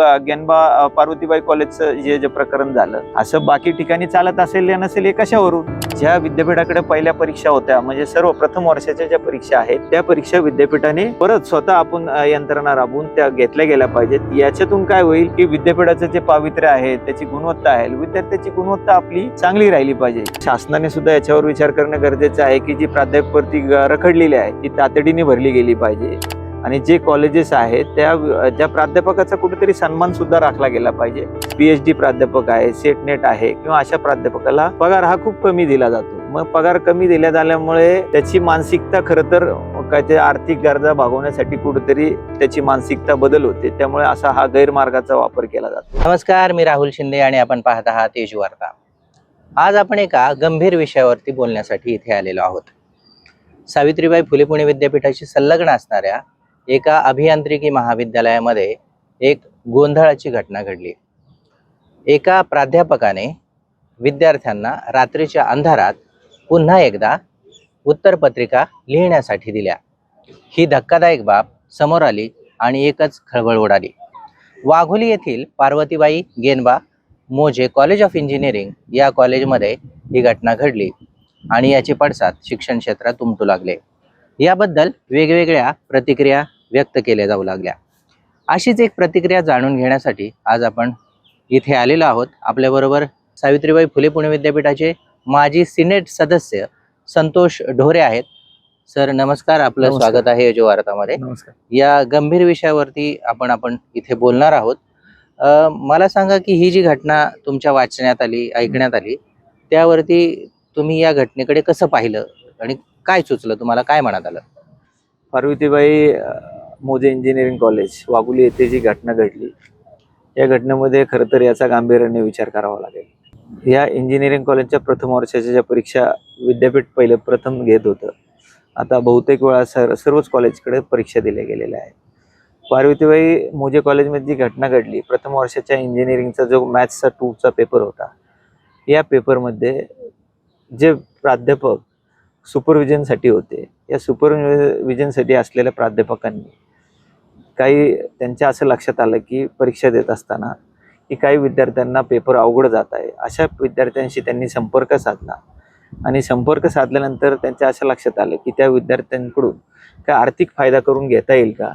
गेनबा पार्वतीबाई कॉलेजचं जे जे प्रकरण झालं असं बाकी ठिकाणी चालत असेल या नसेल हे कशावरून? ज्या विद्यापीठाकडे पहिल्या परीक्षा होत्या म्हणजे सर्व प्रथम वर्षाच्या ज्या परीक्षा आहेत त्या परीक्षा विद्यापीठाने परत स्वतः आपण यंत्रणा राबवून त्या घेतल्या गेल्या पाहिजेत. याच्यातून काय होईल की विद्यापीठाचं जे पावित्र्य आहे त्याची गुणवत्ता आहे. विद्यार्थ्याची गुणवत्ता आपली चांगली राहिली पाहिजे. शासनाने सुद्धा याच्यावर विचार करणं गरजेचं आहे की जी प्राध्यापक रखडलेली आहे ती तातडीने भरली गेली पाहिजे. आणि जे कॉलेजेस आहेत त्या ज्या प्राध्यापकाचा कुठेतरी सन्मान सुद्धा राखला गेला पाहिजे. पीएचडी प्राध्यापक आहे सेटनेट आहे किंवा अशा प्राध्यापकाला पगार हा खूप कमी दिला जातो. मग पगार कमी दिल्या झाल्यामुळे त्याची मानसिकता खरं तर काय ते आर्थिक गरजा भागवण्यासाठी कुठेतरी त्याची मानसिकता बदल होते. त्यामुळे असा हा गैरमार्गाचा वापर केला जातो. नमस्कार मी राहुल शिंदे आणि आपण पाहत आहात तेजू वार्ता आज आपण एका गंभीर विषयावरती बोलण्यासाठी इथे आलेलो आहोत. सावित्रीबाई फुले पुणे विद्यापीठाशी संलग्न असणाऱ्या एका अभियांत्रिकी महाविद्यालयामध्ये एक गोंधळाची घटना घडली. एका प्राध्यापकाने विद्यार्थ्यांना रात्रीच्या अंधारात पुन्हा एकदा उत्तरपत्रिका लिहिण्यासाठी दिल्या. ही धक्कादायक बाब समोर आली आणि एकच खळबळ उडाली. वाघोली येथील पार्वतीबाई गेनबा मोजे कॉलेज ऑफ इंजिनिअरिंग या कॉलेजमध्ये ही घटना घडली आणि याचे पडसाद शिक्षण क्षेत्रात उमटू लागले. याबद्दल वेगवेगळ्या प्रतिक्रिया व्यक्त केल्या जाऊ लागल्या. अशीच एक प्रतिक्रिया जाणून घेण्यासाठी आज आपण इथे आलेलो आहोत. आपल्याबरोबर सावित्रीबाई फुले पुणे विद्यापीठाचे माजी सिनेट सदस्य संतोष ढोरे आहेत. सर नमस्कार. आपलं. स्वागत आहे जो वार्तामध्ये नमस्कार. या गंभीर विषयावरती आपण आपण इथे बोलणार आहोत. मला सांगा की ही जी घटना तुमच्या वाचण्यात आली ऐकण्यात आली त्यावरती तुम्ही या घटनेकडे कसं पाहिलं आणि काय सुचलं? तुम्हाला काय मनात आलं? पार्वतीबाई मोजे इंजिनिअरिंग कॉलेज वाघुली येथे जी घटना घडली या घटनेमध्ये खरं तर याचा गांभीर्याने विचार करावा लागेल. या इंजिनिअरिंग कॉलेजच्या प्रथम वर्षाच्या ज्या परीक्षा विद्यापीठ पहिले प्रथम घेत होतं आता बहुतेक वेळा सर सर्वच कॉलेजकडे परीक्षा दिल्या गेलेल्या आहेत. पार्वतीबाई मोजे कॉलेजमध्ये जी घटना घडली प्रथम वर्षाच्या इंजिनिअरिंगचा जो मॅथ्सचा टूचा पेपर होता या पेपरमध्ये जे प्राध्यापक सुपरविजनसाठी होते या सुपरविजनसाठी असलेल्या प्राध्यापकांनी काही त्यांच्या असं लक्षात आलं की परीक्षा देत असताना की काही विद्यार्थ्यांना पेपर अवघड जात आहे. अशा विद्यार्थ्यांशी त्यांनी संपर्क साधला. आणि संपर्क साधल्यानंतर त्यांच्या असं लक्षात आलं की त्या विद्यार्थ्यांकडून काय आर्थिक फायदा करून घेता येईल का?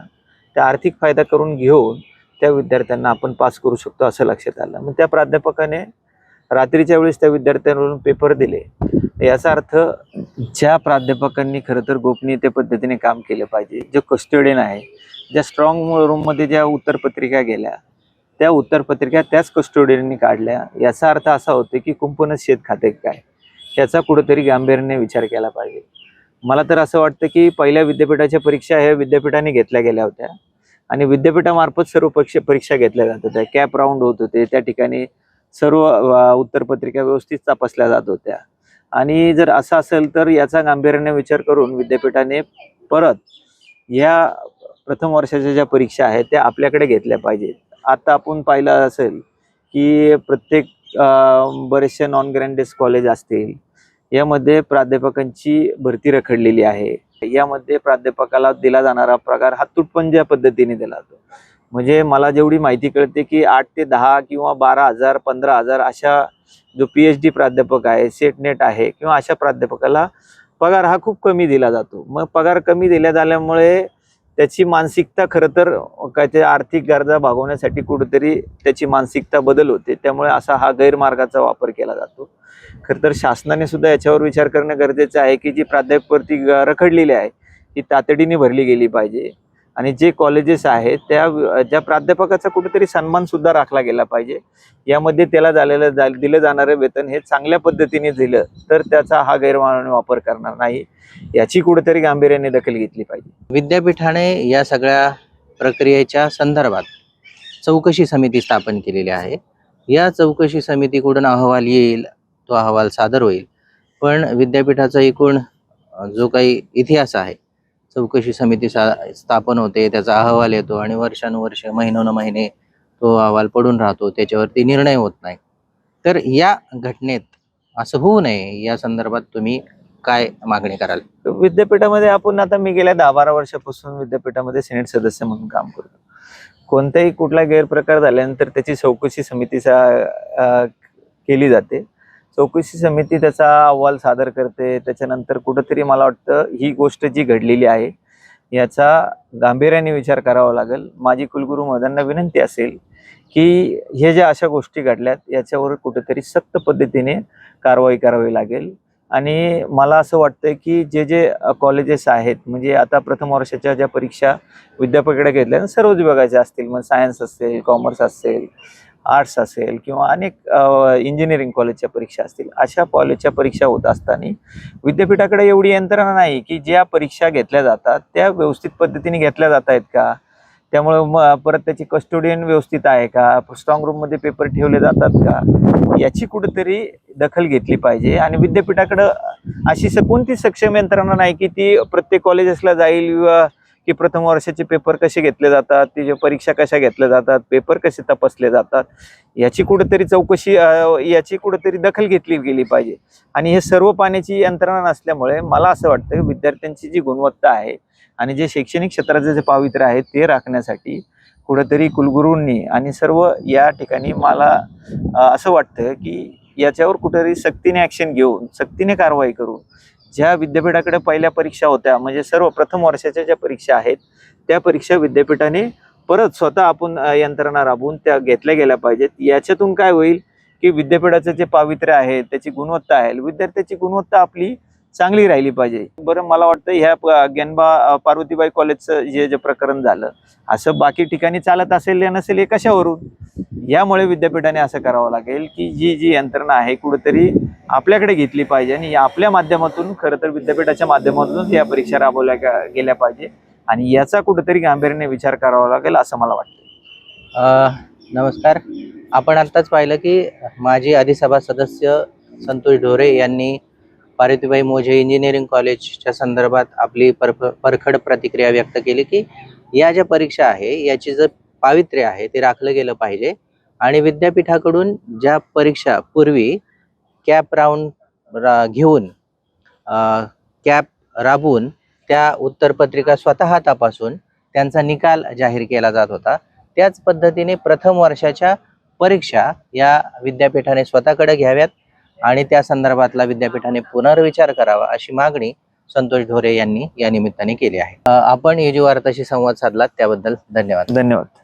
त्या आर्थिक फायदा करून घेऊन त्या विद्यार्थ्यांना आपण पास करू शकतो असं लक्षात आलं. मग त्या प्राध्यापकाने रात्रीच्या वेळेस त्या विद्यार्थ्यांवरून पेपर दिले. याचा अर्थ ज्या प्राध्यापकांनी खरं तर गोपनीयते पद्धतीने काम केलं पाहिजे जे कस्टोडियन आहे ज्या स्ट्रॉंग रूममध्ये ज्या उत्तरपत्रिका गेल्या त्या उत्तरपत्रिका त्याच कस्टोडियननी काढल्या. याचा अर्थ असा होतो की कुंपणच शेत खाते काय? याचा कुठेतरी गांभीर्याने विचार केला पाहिजे. मला तर असं वाटतं की पहिल्या विद्यापीठाच्या परीक्षा ह्या विद्यापीठाने घेतल्या गेल्या होत्या. आणि विद्यापीठामार्फत सर्व परीक्षा परीक्षा घेतल्या जात होत्या. कॅप राऊंड होत होते. त्या ठिकाणी सर्व उत्तरपत्रिका व्यवस्थित तपासल्या जात होत्या. आणि जर असं असेल तर याचा गांभीर्याने विचार करून विद्यापीठाने परत ह्या प्रथम वर्षाच्या ज्या परीक्षा आहेत त्या आपल्याकडे घेतल्या पाहिजेत. आता आपण पाहिलं असेल की प्रत्येक बरेचसे नॉन ग्रँडेस कॉलेज असतील यामध्ये प्राध्यापकांची भरती रखडलेली आहे. यामध्ये प्राध्यापकाला दिला जाणारा पगार हा तुटपंज्या पद्धतीने दिला जातो. म्हणजे मला जेवढी माहिती कळते की आठ ते दहा किंवा बारा हजार पंधरा हजार अशा जो पी एच डी प्राध्यापक आहे सेट नेट आहे किंवा अशा प्राध्यापकाला पगार हा खूप कमी दिला जातो. मग पगार कमी दिल्या झाल्यामुळे त्याची मानसिकता खरं तर काय ते आर्थिक गरजा भागवण्यासाठी कुठेतरी त्याची मानसिकता बदल होते. त्यामुळे असा हा गैरमार्गाचा वापर केला जातो. खरं तर शासनाने सुद्धा याच्यावर विचार करणं गरजेचं आहे की जी प्राध्यापक भरती रखडलेली आहे ती तातडीने भरली गेली पाहिजे. आणि जे कॉलेजेस आहेत त्या ज्या प्राध्यापकाचा कुठेतरी सन्मान सुद्धा राखला गेला पाहिजे. यामध्ये त्याला झालेलं जा दिलं जाणारं वेतन हे चांगल्या पद्धतीने दिलं तर त्याचा हा गैरमानाने वापर करणार नाही. याची कुठेतरी गांभीर्याने दखल घेतली पाहिजे. विद्यापीठाने या सगळ्या प्रक्रियेच्या संदर्भात चौकशी समिती स्थापन केलेली आहे. या चौकशी समितीकडून अहवाल येईल तो अहवाल सादर होईल. पण विद्यापीठाचा एकूण जो काही इतिहास आहे चौकशी समिती स्थापन होते त्याचा अहवाल येतो आणि वर्षानुवर्ष महिनोन महिने तो अहवाल पडून राहतो त्याच्यावरती निर्णय होत नाही. तर या घटनेत असं होऊ नये या संदर्भात तुम्ही काय मागणी कराल? विद्यापीठामध्ये आपण आता मी गेल्या दहा बारा वर्षापासून विद्यापीठामध्ये सिनेट सदस्य म्हणून काम करतो. कोणताही कुठला गैरप्रकार झाल्यानंतर त्याची चौकशी समितीचा केली जाते. चौकशी समिती त्याचा अहवाल सादर करते. त्याच्यानंतर कुठंतरी मला वाटतं ही गोष्ट जी घडलेली आहे याचा गांभीर्याने विचार करावा लागेल. माझी कुलगुरू मदांना विनंती असेल की हे ज्या अशा गोष्टी घडल्यात याच्यावर कुठेतरी सक्त पद्धतीने कारवाई करावी लागेल. आणि मला असं वाटतं की जे जे कॉलेजेस आहेत म्हणजे आता प्रथम वर्षाच्या ज्या परीक्षा विद्यापीठाकडे घेतल्या सर्व सर्वच विभागाच्या असतील मग सायन्स असेल कॉमर्स असेल आर्ट्स असेल किंवा अनेक इंजिनिअरिंग कॉलेजच्या परीक्षा असतील अशा कॉलेजच्या परीक्षा होत असताना विद्यापीठाकडे एवढी यंत्रणा नाही की ज्या परीक्षा घेतल्या जातात त्या व्यवस्थित पद्धतीने घेतल्या जात आहेत का? त्यामुळे मग परत त्याची कस्टोडियन व्यवस्थित आहे का? स्ट्रॉंग रूममध्ये पेपर ठेवले जातात का? याची कुठेतरी दखल घेतली पाहिजे आणि विद्यापीठाकडं अशी स कोणती सक्षम यंत्रणा नाही की ती प्रत्येक कॉलेजेसला जाईल किंवा की प्रथम वर्षाचे पेपर कसे घेतले जातात तिच्या परीक्षा कशा घेतल्या जातात पेपर कसे तपासले जातात याची कुठेतरी चौकशी याची कुठेतरी दखल घेतली गेली पाहिजे. आणि हे सर्व पाण्याची यंत्रणा नसल्यामुळे मला असं वाटतं की विद्यार्थ्यांची जी गुणवत्ता आहे आणि जे शैक्षणिक क्षेत्राचे जे पावित्र्य आहे ते राखण्यासाठी कुठंतरी कुलगुरूंनी आणि सर्व या ठिकाणी मला असं वाटतं की याच्यावर कुठेतरी सक्तीने ॲक्शन घेऊन सक्तीने कारवाई करून ज्या विद्यापीठाकडे पहिल्या परीक्षा होत्या म्हणजे सर्व प्रथम वर्षाच्या ज्या परीक्षा आहेत त्या परीक्षा विद्यापीठाने परत स्वतः आपण यंत्रणा राबवून त्या घेतल्या गेल्या पाहिजेत. याच्यातून काय होईल की विद्यापीठाचं जे पावित्र्य आहे त्याची गुणवत्ता आहे. विद्यार्थ्याची गुणवत्ता आपली चांगली राहिली पाहिजे. बरं मला वाटतं ह्या प- गेनबा पार्वतीबाई कॉलेजचं जे जे प्रकरण झालं असं बाकी ठिकाणी चालत असेल या नसेल हे कशावरून? यामुळे विद्यापीठाने असं करावं लागेल की जी जी यंत्रणा आहे कुठेतरी आपल्याकडे घेतली पाहिजे आणि या आपल्या माध्यमातून खरं तर विद्यापीठाच्या माध्यमातूनच या परीक्षा राबवल्या गेल्या पाहिजे. आणि याचा कुठेतरी गांभीर्याने विचार करावा लागेल असं मला वाटतं. नमस्कार. आपण आत्ताच पाहिलं की माजी अधिसभा सदस्य संतोष ढोरे यांनी पार्वतीबाई मोझे इंजिनिअरिंग कॉलेजच्या संदर्भात आपली परफ परखड प्रतिक्रिया व्यक्त केली की या ज्या परीक्षा आहे याची जर पावित्र्य आहे ते राखलं गेलं पाहिजे. आणि विद्यापीठाकडून ज्या परीक्षा पूर्वी कॅप राऊंड रा घेऊन कॅप राबवून त्या उत्तरपत्रिका स्वतः तपासून त्यांचा निकाल जाहीर केला जात होता. त्याच पद्धतीने प्रथम वर्षाच्या परीक्षा या विद्यापीठाने स्वतःकडे घ्याव्यात आणि त्या संदर्भातला विद्यापीठाने पुनर्विचार करावा अशी मागणी संतोष ढोरे यांनी या निमित्ताने केली आहे. आपण युजी वार्ताशी संवाद साधलात त्याबद्दल धन्यवाद. धन्यवाद.